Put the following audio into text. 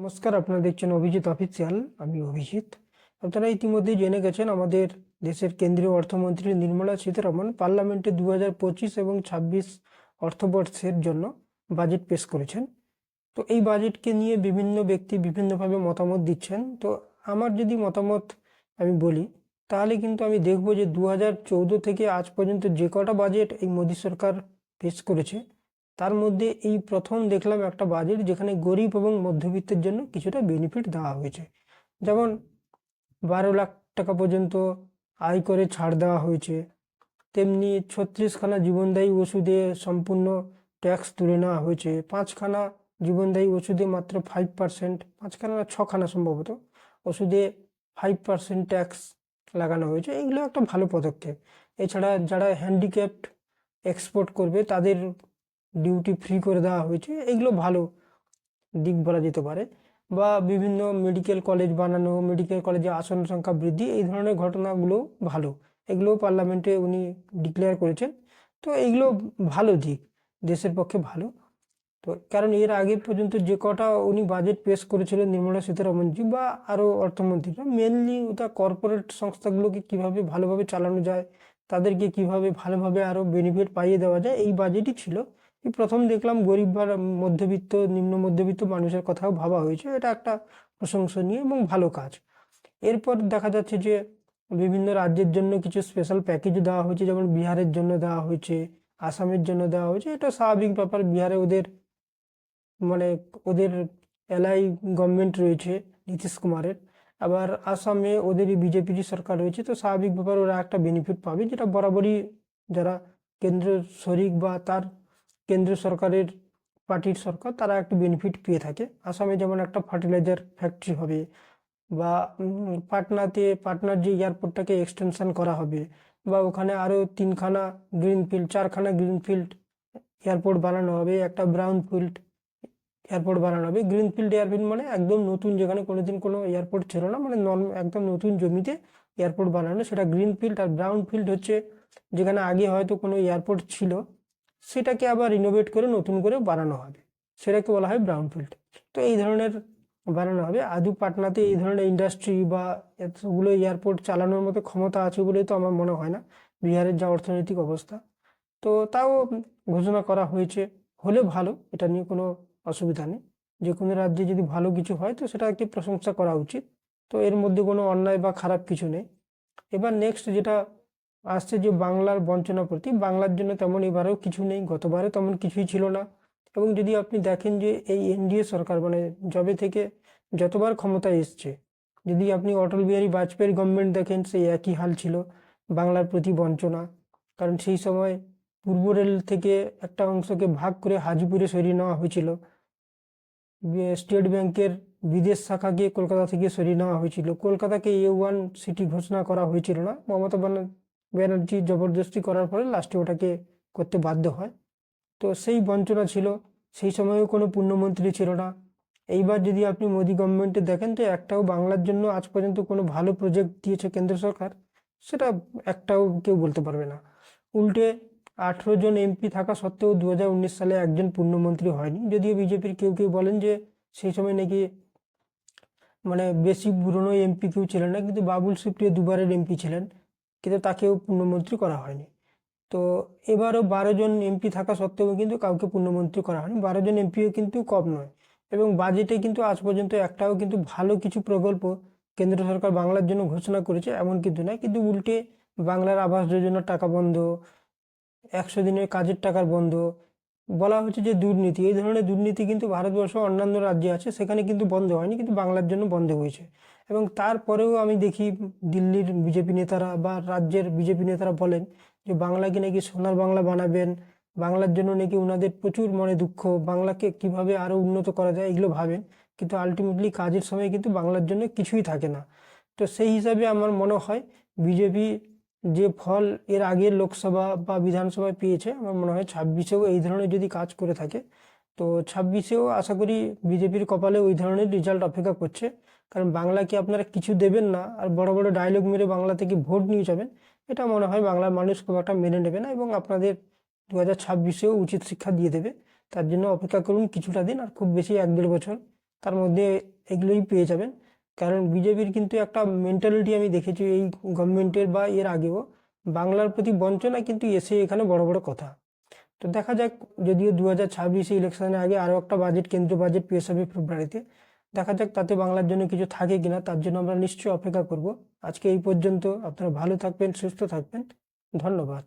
নমস্কার আপনারা দেখছেন অভিজিৎ অফিসিয়াল আমি অভিজিৎ। আপনারা ইতিমধ্যেই জেনে গেছেন, আমাদের দেশের কেন্দ্রীয় অর্থমন্ত্রী নির্মলা সীতারামন পার্লামেন্টে দু পঁচিশ এবং ছাব্বিশ অর্থবর্ষের জন্য বাজেট পেশ করেছেন। তো এই বাজেটকে নিয়ে বিভিন্ন ব্যক্তি বিভিন্নভাবে মতামত দিচ্ছেন। তো আমার যদি মতামত আমি বলি, তাহলে কিন্তু আমি দেখব যে দু হাজার চৌদ্দ থেকে আজ পর্যন্ত যে কটা বাজেট এই মোদী সরকার পেশ করেছে তার মধ্যে এই প্রথম দেখলাম একটা বাজেট যেখানে গরিব এবং মধ্যবিত্তের জন্য কিছুটা বেনিফিট দেওয়া হয়েছে। যেমন বারো লাখ টাকা পর্যন্ত আয় করে ছাড় দেওয়া হয়েছে, তেমনি ছত্রিশখানা জীবনদায়ী ওষুধে সম্পূর্ণ ট্যাক্স তুলে নেওয়া হয়েছে, পাঁচখানা জীবনদায়ী ওষুধে মাত্র ফাইভ পার্সেন্ট পাঁচখানা ছখানা সম্ভবত ওষুধে ফাইভ পার্সেন্ট ট্যাক্স লাগানো হয়েছে। এগুলো একটা ভালো পদক্ষেপ। এছাড়া যারা হ্যান্ডিক্যাপড এক্সপোর্ট করবে তাদের ডিউটি ফ্রি করে দেওয়া হয়েছে, এগুলো ভালো দিক বলা যেতে পারে। বা বিভিন্ন মেডিকেল কলেজ বানানো মেডিকেল কলেজে আসন সংখ্যা বৃদ্ধি, এই ধরনের ঘটনাগুলো ভালো। এগুলো পার্লামেন্টে উনি ডিক্লেয়ার করেছেন। তো এগুলো ভালো দিক, দেশের পক্ষে ভালো। তো কারণ এর আগে পর্যন্ত যে কটা উনি বাজেট পেশ করেছিলেন নির্মলা সীতারামনজি বা আরও অর্থমন্ত্রীরা মেনলি ওটা কর্পোরেট সংস্থাগুলোকে কীভাবে ভালোভাবে চালানো যায়, তাদেরকে কীভাবে ভালোভাবে আরও বেনিফিট পাইয়ে দেওয়া যায়, এই বাজেটই ছিল। প্রথম দেখলাম গরিব বা মধ্যবিত্ত, নিম্ন মধ্যবিত্ত মানুষের কথাও ভাবা হয়েছে। এটা একটা প্রশংসনীয় এবং ভালো কাজ। এরপর দেখা যাচ্ছে যে বিভিন্ন রাজ্যের জন্য কিছু স্পেশাল প্যাকেজ দেওয়া হয়েছে, যেমন বিহারের জন্য দেওয়া হয়েছে, আসামের জন্য দেওয়া হয়েছে। এটা স্বাভাবিক ব্যাপার, বিহারে ওদের মানে ওদের এলআই গভর্নমেন্ট রয়েছে নীতিশ কুমারের। আবার আসামে ওদেরই বিজেপিরই সরকার রয়েছে, তো স্বাভাবিক ব্যাপার ওরা একটা বেনিফিট পাবে, যেটা বরাবরই যারা কেন্দ্র শরিক বা তার কেন্দ্র সরকারের পার্টির সরকার, তারা একটু বেনিফিট পেয়ে থাকে। আসামে যেমন একটা ফার্টিলাইজার ফ্যাক্টরি হবে বা পাটনাতে, পাটনার যে এয়ারপোর্টটাকে এক্সটেনশন করা হবে বা ওখানে আরও তিনখানা গ্রিনফিল্ড চারখানা গ্রিনফিল্ড এয়ারপোর্ট বানানো হবে, একটা ব্রাউন ফিল্ড এয়ারপোর্ট বানানো হবে। গ্রিনফিল্ড এয়ারফিল্ড মানে একদম নতুন, যেখানে কোনোদিন কোনো এয়ারপোর্ট ছিল না মানে নর্ম, একদম নতুন জমিতে এয়ারপোর্ট বানানো। সেটা গ্রিনফিল্ড আর ব্রাউন ফিল্ড হচ্ছে, যেখানে আগে হয়তো কোনো এয়ারপোর্ট ছিল সেটাকে আবার রিনোভেট করে নতুন করে বানানো হবে। সেটাকে বলা হয় ব্রাউন ফিল্ড তো এই ধরনের বানানো হবে। আদু পাটনাতে এই ধরনের ইন্ডাস্ট্রি বা এতগুলো এয়ারপোর্ট চালানোর মতো ক্ষমতা আছে বলেই তো আমার মনে হয় না। বিহারের যা অর্থনৈতিক অবস্থা। তো তাও ঘোষণা করা হয়েছে। হলে ভালো, এটা নিয়ে কোনো অসুবিধা নেই। যে কোনো রাজ্যে যদি ভালো কিছু হয়, তো সেটা একটি প্রশংসা করা উচিত। তো এর মধ্যে কোনো অন্যায় বা খারাপ কিছু নেই। এবার নেক্সট যেটা আসছে যে বাংলার বঞ্চনা প্রতি, বাংলার জন্য তেমন এবারেও কিছু নেই, গতবারে তেমন কিছুই ছিল না। এবং যদি আপনি দেখেন যে এই এনডিএ সরকার মানে যবে থেকে যতবার ক্ষমতায় এসছে, যদি আপনি অটল বিহারী বাজপেয়ীর গভর্নমেন্ট দেখেন, সেই একই হাল ছিল বাংলার প্রতি বঞ্চনা। কারণ সেই সময় পূর্ব রেল থেকে একটা অংশকে ভাগ করে হাজিপুরে সরিয়ে নেওয়া হয়েছিল। স্টেট ব্যাংকের বিদেশ শাখাকে কলকাতা থেকে সরিয়ে নেওয়া হয়েছিল। কলকাতাকে এ ওয়ান সিটি ঘোষণা করা হয়েছিল না। মমতা ব্যানার- ব্যানার্জি জবরদস্তি করার ফলে লাস্টে ওটাকে করতে বাধ্য হয়। তো সেই বঞ্চনা ছিল, সেই সময়েও কোনো পূর্ণমন্ত্রী ছিল না। এইবার যদি আপনি মোদি গভর্নমেন্টে দেখেন তো একটাও বাংলার জন্য আজ পর্যন্ত কোনো ভালো প্রজেক্ট দিয়েছে কেন্দ্র সরকার, সেটা একটাও কেউ বলতে পারবে না। উল্টে আঠেরো জন এমপি থাকা সত্ত্বেও দু হাজার উনিশ সালে একজন পূর্ণমন্ত্রী হয়নি। যদিও বিজেপির কেউ কেউ বলেন যে সেই সময় নাকি মানে বেশি পুরনো এমপি কেউ ছিলেন না, কিন্তু বাবুল সুপ্রিয় দুবারের এমপি ছিলেন। কিন্তু তাকেও পূর্ণমন্ত্রী করা হয়নি। তো এবারও বারো জন এমপি থাকা সত্ত্বেও কিন্তু কাউকে পূর্ণমন্ত্রী করা হয়নি। বারো জন এমপিও কিন্তু কম নয় এবং বাজেটে কিন্তু আজ পর্যন্ত একটাও কিন্তু ভালো কিছু প্রকল্প কেন্দ্র সরকার বাংলার জন্য ঘোষণা করেছে, এমন কিন্তু নয়। কিন্তু উল্টে বাংলার আবাস যোজনার টাকা বন্ধ, একশো দিনের কাজের টাকার বন্ধ, বলা হচ্ছে যে দুর্নীতি, এই ধরনের দুর্নীতি কিন্তু ভারতবর্ষ অন্যান্য রাজ্যে আছে, সেখানে কিন্তু বন্ধ হয়নি, কিন্তু বাংলার জন্য বন্ধ হয়েছে। এবং তারপরেও আমি দেখি দিল্লির বিজেপি নেতারা বা রাজ্যের বিজেপি নেতারা বলেন যে বাংলাকে নাকি সোনার বাংলা বানাবেন, বাংলার জন্য নাকি ওনাদের প্রচুর মনে দুঃখ, বাংলাকে কীভাবে আরও উন্নত করা যায় এগুলো ভাবেন। কিন্তু আলটিমেটলি কাজের সময় কিন্তু বাংলার জন্য কিছুই থাকে না। তো সেই হিসাবে আমার মনে হয় বিজেপি যে ফল এর আগে লোকসভা বা বিধানসভায় পেয়েছে, আমার মনে হয় ছাব্বিশেও এই ধরনের যদি কাজ করে থাকে তো ছাব্বিশেও আশা করি বিজেপির কপালে ওই ধরনের রেজাল্ট অপেক্ষা করছে। কারণ বাংলাকে আপনারা কিছু দেবেন না? আর বড় বড় ডায়লগ মেরে বাংলা থেকে ভোট নিয়ে যাবেন, এটা মনে হয় বাংলার মানুষ খুব একটা মেনে নেবে না এবং আপনাদের দু হাজার ছাব্বিশেও উচিত শিক্ষা দিয়ে দেবে। তার জন্য অপেক্ষা করুন কিছুটা দিন, আর খুব বেশি এক দেড় বছর তার মধ্যে এগুলোই পেয়ে যাবেন। কারণ বিজেপির কিন্তু একটা মেন্টালিটি আমি দেখেছি এই গভর্নমেন্টের বা এর আগেও, বাংলার প্রতি বঞ্চনা কিন্তু এসে এখানে বড় বড় কথা। তো দেখা যাক, যদিও দু হাজার ছাব্বিশে ইলেকশনের আগে আরও একটা বাজেট কেন্দ্রীয় বাজেট পেশ হবে ফেব্রুয়ারিতে দেখা যাক তাতে বাংলার জন্য কিছু থাকে কিনা, তার জন্য আমরা নিশ্চয়ই অপেক্ষা করব। আজকে এই পর্যন্ত, আপনারা ভালো থাকবেন, সুস্থ থাকবেন। ধন্যবাদ।